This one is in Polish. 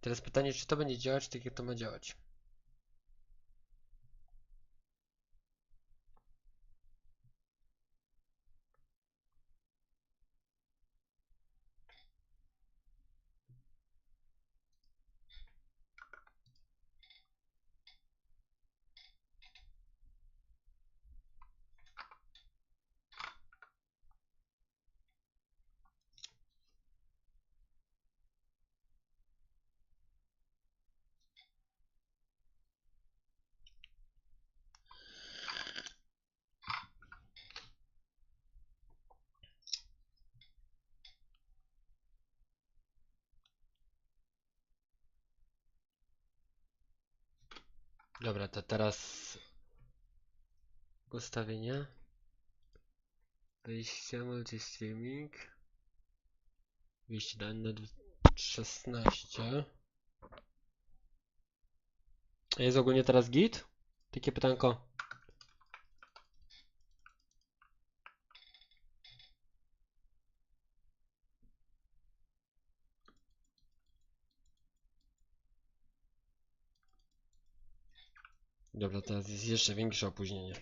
Teraz pytanie, czy to będzie działać tak jak to ma działać. Dobra, to teraz ustawienia. Wyjście, multi-streaming. Wyjście dane 16. A Jest ogólnie teraz git? Takie pytanko. Dobra, teraz jest jeszcze większe opóźnienie.